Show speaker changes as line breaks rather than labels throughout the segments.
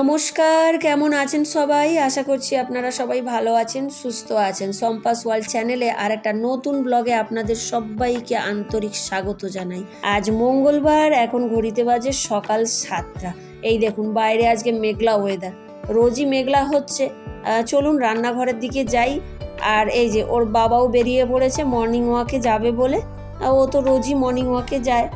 নমস্কার, কেমন আছেন সবাই? আশা করছি আপনারা সবাই ভালো আছেন, সুস্থ আছেন। সম্পাস ওয়ার্ল্ড চ্যানেলে আর একটা নতুন ব্লগে আপনাদের সবাইকে আন্তরিক স্বাগত জানাই। আজ মঙ্গলবার, এখন ঘড়িতে বাজে সকাল সাতটা। এই দেখুন, বাইরে আজকে মেঘলা ওয়েদার রোজই মেঘলা হচ্ছে। চলুন রান্নাঘরের দিকে যাই। আর এই যে, ওর বাবাও বেরিয়ে পড়েছে মর্নিং ওয়াকে যাবে বলে। ও তো রোজই মর্নিং ওয়াকে যায়।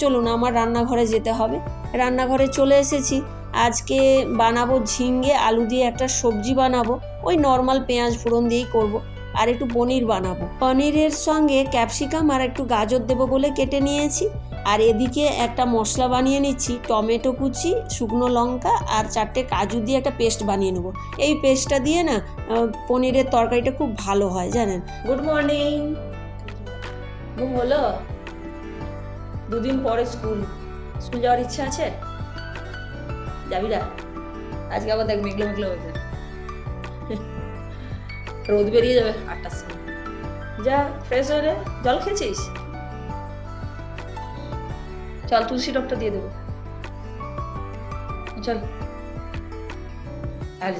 চলুন, আমার রান্নাঘরে যেতে হবে। রান্নাঘরে চলে এসেছি। আজকে বানাবো ঝিঙ্গে আলু দিয়ে একটা সবজি বানাবো। ওই নর্মাল পেঁয়াজ ফোড়ন দিয়েই করব। আর একটু পনির বানাবো। পনিরের সঙ্গে ক্যাপসিকাম আর একটু গাজর দেবো বলে কেটে নিয়েছি। আর এদিকে একটা মশলা বানিয়ে নিচ্ছি, টমেটো কুচি, শুকনো লঙ্কা আর চারটে কাজু দিয়ে একটা পেস্ট বানিয়ে নেব। এই পেস্টটা দিয়ে না পনিরের তরকারিটা খুব ভালো হয়, জানেন? গুড মর্নিং হলো? দুদিন পরে স্কুল স্কুল যাওয়ার ইচ্ছা আছে? যাবি না আজকে দেখ মেঘলো মেঘলো ওয়েদার রোদ বেরিয়ে যাবে আটটার সময়। যা ফ্রেশ হয়ে জল খেয়েছিস? চল তুলসী দিয়ে দেবো। চল। আর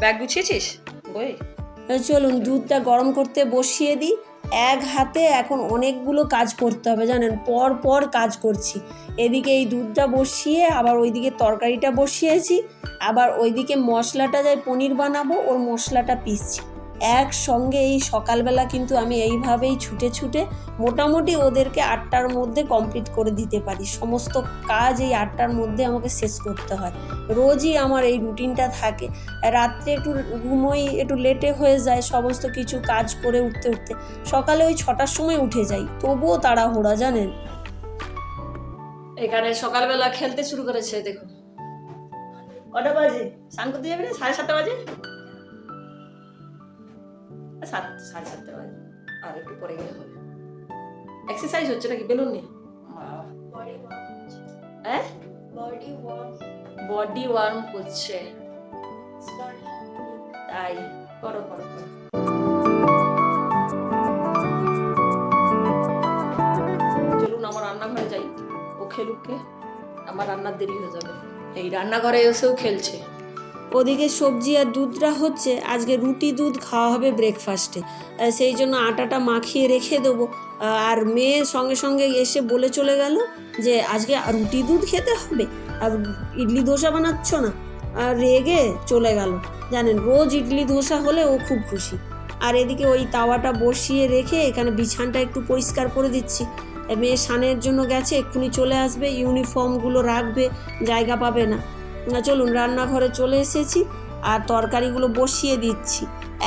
ব্যাগ গুছিয়েছিস? বই? চলুন, দুধটা গরম করতে বসিয়ে দিই। এক হাতে এখন অনেকগুলো কাজ করতে হবে, জানেন? পর পর কাজ করছি। এদিকে এই দুধটা বসিয়ে, আবার ওইদিকে তরকারিটা বসিয়েছি, আবার ওইদিকে মশলাটা যাই পনির বানাবো, ওর মশলাটা পিসছি। একসঙ্গে এই সকালবেলা কিন্তু আমি এইভাবেই ছুটে ছুটে মোটামুটি ওদেরকে আটটার মধ্যে কমপ্লিট করে দিতে পারি। সমস্ত কাজ এই আটটার মধ্যে আমাকে শেষ করতে হয়। রোজই আমার এই রুটিনটা থাকে। রাত্রে একটু ঘুমোই, একটু লেটে হয়ে যায় সমস্ত কিছু কাজ করে উঠতে উঠতে। সকালে ওই ছটার সময় উঠে যাই, তবুও তারা তাড়াহুড়া জানেন? এখানে সকালবেলা খেলতে শুরু করেছে, দেখুন। কটা বাজে? না? সাড়ে সাতটা বাজে? সাত সাড়ে সাতটা বাজে। আর একটু পরে গেলে হবে। এক্সারসাইজ হচ্ছে নাকি? বেলুন নিয়ে?
body warm
হ্যাঁ? বডি ওয়ার্ম করছে তাই করো করো করো। চলুন আমার রান্নাঘরে যাই। ও খেলুককে আমার রান্নার দেরি হয়ে যাবে। এই রান্নাঘরে এসেও খেলছে। ওদিকে সবজি আর দুধটা হচ্ছে, আজকে রুটি দুধ, খাওয়া হবে ব্রেকফাস্টে সেই জন্য আটাটা মাখিয়ে রেখে দেবো। আর মেয়ে সঙ্গে সঙ্গে এসে বলে চলে গেল যে, আজকে রুটি দুধ খেতে হবে? আর ইডলি ধোসা বানাচ্ছ না? আর রেগে চলে গেল। জানেন, রোজ ইডলি ধোসা হলে ও খুব খুশি। আর এদিকে ওই তাওয়াটা বসিয়ে রেখে এখানে বিছানটা একটু পরিষ্কার করে দিচ্ছি। মেয়ে সানের জন্য গেছে, এক্ষুনি চলে আসবে ইউনিফর্মগুলো রাখবে, জায়গা পাবে না। চলুন, রান্নাঘরে চলে এসেছি আর তরকারিগুলো বসিয়ে দিচ্ছি।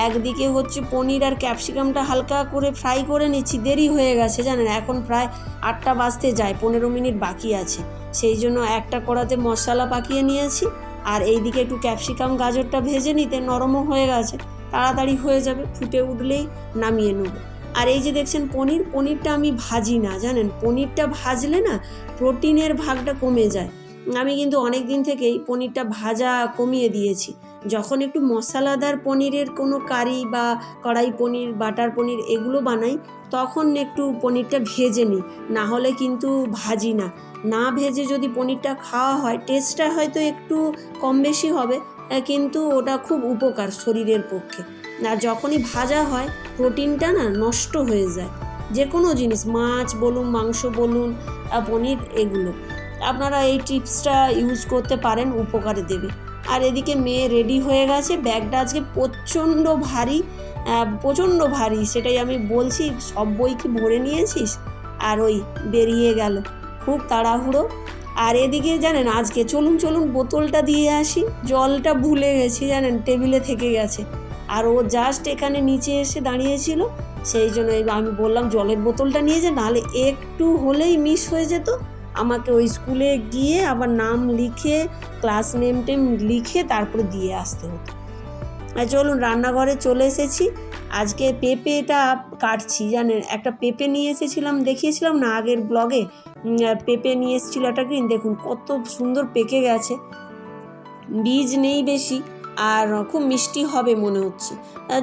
একদিকে হচ্ছে পনির আর ক্যাপসিকামটা হালকা করে ফ্রাই করে নিচ্ছি, দেরি হয়ে গেছে, জানেন, এখন প্রায় আটটা বাজতে যায়, পনেরো মিনিট বাকি আছে। সেই জন্য একটা কড়াতে মশলা পাকিয়ে নিয়েছি আর এইদিকে একটু ক্যাপসিকাম গাজরটা ভেজে নিতে নরমও হয়ে গেছে, তাড়াতাড়ি হয়ে যাবে, ফুটে উঠলেই নামিয়ে নেব। আর এই যে দেখছেন পনির, পনিরটা আমি ভাজি না, জানেন, পনিরটা ভাজলে না প্রোটিনের ভাগটা কমে যায়। আমি কিন্তু অনেক দিন থেকেই পনিরটা ভাজা কমিয়ে দিয়েছি। যখন একটু মশলাদার পনিরের কোনো কারি বা কড়াই পনির, বাটার পনির এগুলো বানাই, তখন একটু পনিরটা ভেজে নিই। না হলে কিন্তু ভাজি না। না ভেজে যদি পনিরটা খাওয়া হয় টেস্টটা হয়তো একটু কম বেশি হবে কিন্তু ওটা খুব উপকার শরীরের পক্ষে। আর যখনই ভাজা হয় প্রোটিনটা না নষ্ট হয়ে যায়। যে কোনো জিনিস, মাছ বলুন, মাংস বলুন পনির এগুলো। আপনারা এই টিপসটা ইউজ করতে পারেন উপকারে দেবে। আর এদিকে মেয়ে রেডি হয়ে গেছে। ব্যাগটা আজকে প্রচণ্ড ভারী প্রচণ্ড ভারী, সেটাই আমি বলছি। সব বই কি ভরে নিয়েছিস? আর ওই বেরিয়ে গেল। খুব তাড়াহুড়ো। আর এদিকে জানেন, আজকে চলুন চলুন বোতলটা দিয়ে আসি। জলটা ভুলে গেছি, জানেন, টেবিলে থেকে গেছে। আর ও জাস্ট এখানে নিচে এসে দাঁড়িয়েছিল। সেই জন্য আমি বললাম, জলের বোতলটা নিয়ে যে, নাহলে একটু হলেই মিস হয়ে যেত। আমাকে ওই স্কুলে গিয়ে আবার নাম লিখে ক্লাস নেম টেম লিখে তারপরে দিয়ে আসতে হতো। আর চলুন রান্নাঘরে চলে এসেছি। আজকে পেঁপেটা কাটছি, জানেন? একটা পেঁপে নিয়ে এসেছিলাম, দেখিয়েছিলাম না আগের ব্লগে পেঁপে নিয়ে এসেছিল একটা গ্রিন দেখুন কত সুন্দর পেকে গেছে। বীজ নেই বেশি। আর খুব মিষ্টি হবে মনে হচ্ছে।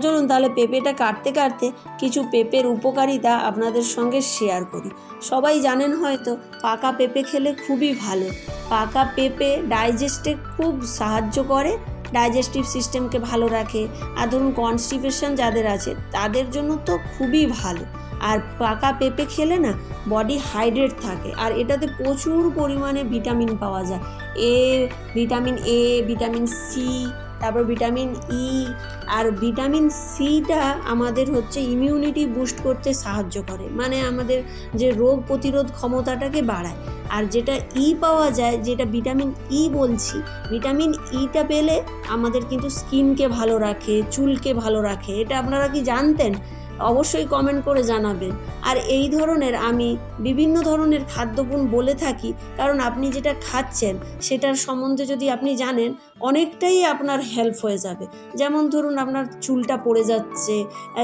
চলুন তাহলে পেঁপেটা কাটতে কাটতে কিছু পেঁপের উপকারিতা আপনাদের সঙ্গে শেয়ার করি। সবাই জানেন হয়তো পাকা পেঁপে খেলে খুবই ভালো। পাকা পেঁপে ডাইজেস্টে খুব সাহায্য করে ডাইজেস্টিভ সিস্টেমকে ভালো রাখে। আর ধরুন কনস্টিপেশন যাদের আছে, তাদের জন্য তো খুবই ভালো। আর পাকা পেঁপে খেলে না বডি হাইড্রেট থাকে। আর এটাতে প্রচুর পরিমাণে ভিটামিন পাওয়া যায়। A vitamin A vitamin C তারপর ভিটামিন ই আর ভিটামিন সিটা আমাদের হচ্ছে ইমিউনিটি বুস্ট করতে সাহায্য করে। মানে আমাদের যে রোগ প্রতিরোধ ক্ষমতাটাকে বাড়ায়। আর যেটা ই পাওয়া যায়, যেটা ভিটামিন ই বলছি, ভিটামিন ইটা পেলে আমাদের কিন্তু স্কিনকে ভালো রাখে, চুলকে ভালো রাখে। এটা আপনারা কি জানতেন? অবশ্যই কমেন্ট করে জানাবেন। আর এই ধরনের আমি বিভিন্ন ধরনের খাদ্যগুণ বলে থাকি, কারণ আপনি যেটা খাচ্ছেন, সেটার সম্বন্ধে যদি আপনি জানেন, অনেকটাই আপনার হেল্প হয়ে যাবে। যেমন ধরুন আপনার চুলটা পড়ে যাচ্ছে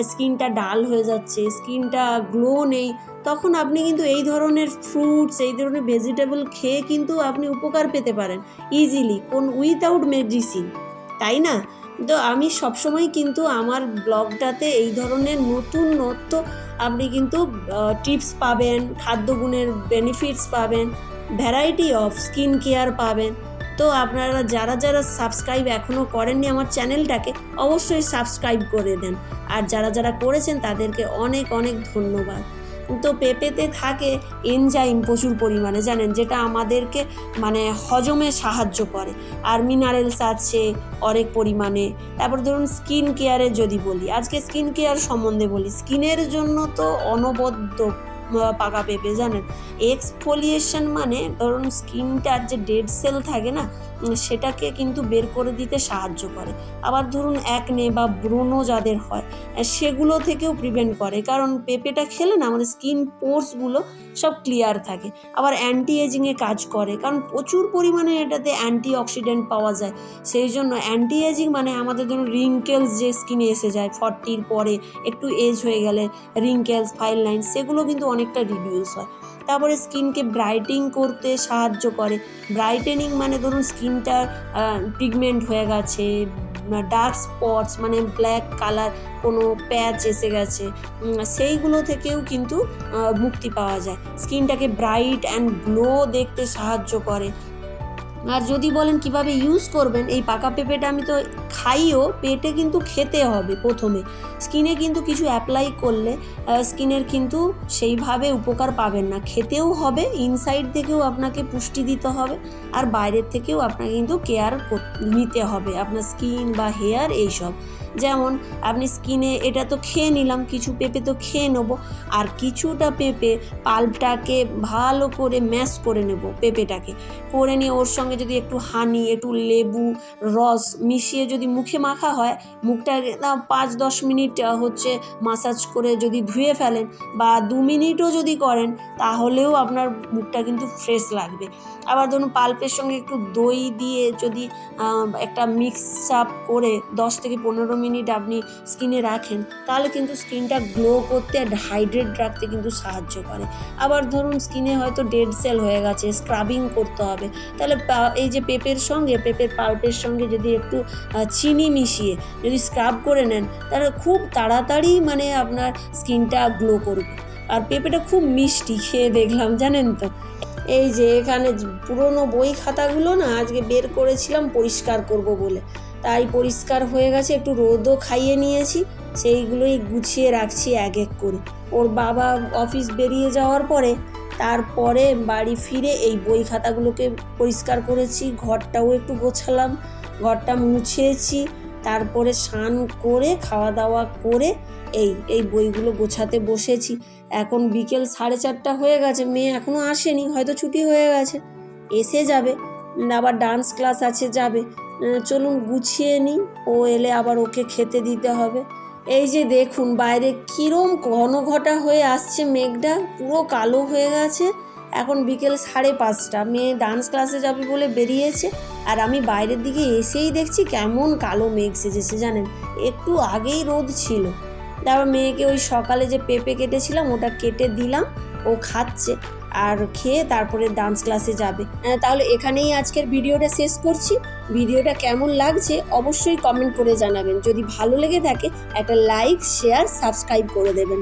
স্কিনটা ডাল হয়ে যাচ্ছে স্কিনটা গ্লো নেই, তখন আপনি কিন্তু এই ধরনের ফ্রুটস এই ধরনের ভেজিটেবল খেয়ে কিন্তু আপনি উপকার পেতে পারেন ইজিলি কোন উইথাউট মেডিসিন তাই না? তো আমি সবসময় কিন্তু আমার ব্লগটাতে এই ধরনের নতুন নত্য আপনি কিন্তু টিপস পাবেন, খাদ্যগুণের বেনিফিটস পাবেন ভ্যারাইটি অফ স্কিন কেয়ার পাবেন। তো আপনারা যারা যারা সাবস্ক্রাইব এখনও করেননি আমার চ্যানেলটাকে অবশ্যই সাবস্ক্রাইব করে দেন। আর যারা যারা করেছেন তাদেরকে অনেক অনেক ধন্যবাদ। তো পেঁপেতে থাকে এনজাইম প্রচুর পরিমাণে, জানেন? যেটা আমাদেরকে মানে হজমে সাহায্য করে। আর মিনারেলস আছে অনেক পরিমাণে। তারপর ধরুন স্কিন কেয়ারের যদি বলি, আজকে স্কিন কেয়ার সম্বন্ধে বলি স্কিনের জন্য তো অনবদ্য পাকা পেঁপে, জানেন? এক্সফোলিয়েশন মানে ধরুন স্কিনটার যে ডেড সেল থাকে না সেটাকে কিন্তু বের করে দিতে সাহায্য করে। আবার ধরুন একনে বা ব্রণ যাদের হয়, সেগুলো থেকেও প্রিভেন্ট করে। কারণ পেঁপেটা খেলে না আমাদের স্কিন পোর্সগুলো সব ক্লিয়ার থাকে। আবার অ্যান্টি এজিংয়ে কাজ করে। কারণ প্রচুর পরিমাণে এটাতে অ্যান্টি অক্সিডেন্ট পাওয়া যায়। সেই জন্য অ্যান্টি এজিং মানে আমাদের ধরুন রিঙ্কেলস যে স্কিনে এসে যায় ফর্টির পরে একটু এজ হয়ে গেলে রিঙ্কেলস ফাইল লাইন সেগুলো কিন্তু অনেকটা রিডিউস হয়। তারপরে স্কিনকে ব্রাইটিং করতে সাহায্য করে। ব্রাইটেনিং মানে ধরুন স্কিনটা পিগমেন্ট হয়ে গেছে ডার্ক স্পটস মানে ব্ল্যাক কালার কোনো প্যাচ এসে গেছে। সেইগুলো থেকেও কিন্তু মুক্তি পাওয়া যায়। স্কিনটাকে ব্রাইট অ্যান্ড গ্লো দেখতে সাহায্য করে। আর যদি বলেন কীভাবে ইউজ করবেন, এই পাকা পেঁপেটা আমি তো খাইও, পেটে কিন্তু খেতে হবে প্রথমে। স্কিনে কিন্তু কিছু অ্যাপ্লাই করলে স্কিনের কিন্তু সেইভাবে উপকার পাবেন না। খেতেও হবে ইনসাইড থেকেও আপনাকে পুষ্টি দিতে হবে, আর বাইরের থেকেও আপনাকে কিন্তু কেয়ার নিতে হবে। আপনার স্কিন বা হেয়ার এইসব। যেমন, আপনি স্কিনে এটা তো খেয়ে নিলাম, কিছু পেঁপে তো খেয়ে নেব। আর কিছুটা পেঁপে পাল্পটাকে ভালো করে ম্যাশ করে নেব পেঁপেটাকে। করে নিয়ে ওর সঙ্গে যদি একটু হানি, একটু লেবু, রস মিশিয়ে যদি মুখে মাখা হয়, মুখটা পাঁচ দশ মিনিট হচ্ছে মাসাজ করে যদি ধুয়ে ফেলেন বা দু মিনিটও যদি করেন, তাহলেও আপনার মুখটা কিন্তু ফ্রেশ লাগবে। আবার ধরুন পাল্পের সঙ্গে একটু দই দিয়ে যদি একটা মিক্স আপ করে দশ থেকে পনেরো মিনিট আপনি স্কিনে রাখেন, তাহলে কিন্তু স্কিনটা গ্লো করতে আর হাইড্রেট রাখতে কিন্তু সাহায্য করে। আবার ধরুন স্কিনে হয়তো ডেড সেল হয়ে গেছে স্ক্রাবিং করতে হবে, তাহলে এই যে পেঁপের সঙ্গে পেঁপের পাল্পের সঙ্গে যদি একটু চিনি মিশিয়ে যদি স্ক্রাব করে নেন, তাহলে খুব তাড়াতাড়ি মানে আপনার স্কিনটা গ্লো করবে। আর পেঁপেটা খুব মিষ্টি, খেয়ে দেখলাম, জানেন তো? এই যে এখানে পুরনো বই খাতাগুলো না আজকে বের করেছিলাম, পরিষ্কার করব বলে। তাই পরিষ্কার হয়ে গেছে, একটু রোদও খাইয়ে নিয়েছি, সেইগুলোই গুছিয়ে রাখছি এক এক করে। ওর বাবা অফিস বেরিয়ে যাওয়ার পরে তারপরে বাড়ি ফিরে এই বই খাতাগুলোকে পরিষ্কার করেছি, ঘরটাও একটু গোছালাম, ঘরটা মুছেছি তারপরে স্নান করে খাওয়া দাওয়া করে, এই এই বইগুলো গোছাতে বসেছি। এখন বিকেল সাড়ে চারটা হয়ে গেছে, মেয়ে এখনও আসেনি, হয়তো ছুটি হয়ে গেছে। এসে যাবে, আবার ডান্স ক্লাস আছে, যাবে। চলুন গুছিয়ে নিই, ও এলে আবার ওকে খেতে দিতে হবে। এই যে দেখুন, বাইরে কীরম ঘন ঘটা হয়ে আসছে মেঘটা, পুরো কালো হয়ে গেছে। এখন বিকেল সাড়ে পাঁচটা। মেয়ে ডান্স ক্লাসে যাবে বলে বেরিয়েছে আর আমি বাইরের দিকে এসেই দেখছি কেমন কালো মেঘ সেজেছে জানেন। একটু আগেই রোদ ছিল। তারপর মেয়েকে ওই সকালে যে পেঁপে কেটেছিলাম ওটা কেটে দিলাম, ও খাচ্ছে আর খেয়ে তারপরে ডান্স ক্লাসে যাবে। তাহলে এখানেই আজকের ভিডিওটা শেষ করছি। ভিডিওটা কেমন লাগছে অবশ্যই কমেন্ট করে জানাবেন। যদি ভালো লেগে থাকে, একটা লাইক শেয়ার সাবস্ক্রাইব করে দেবেন।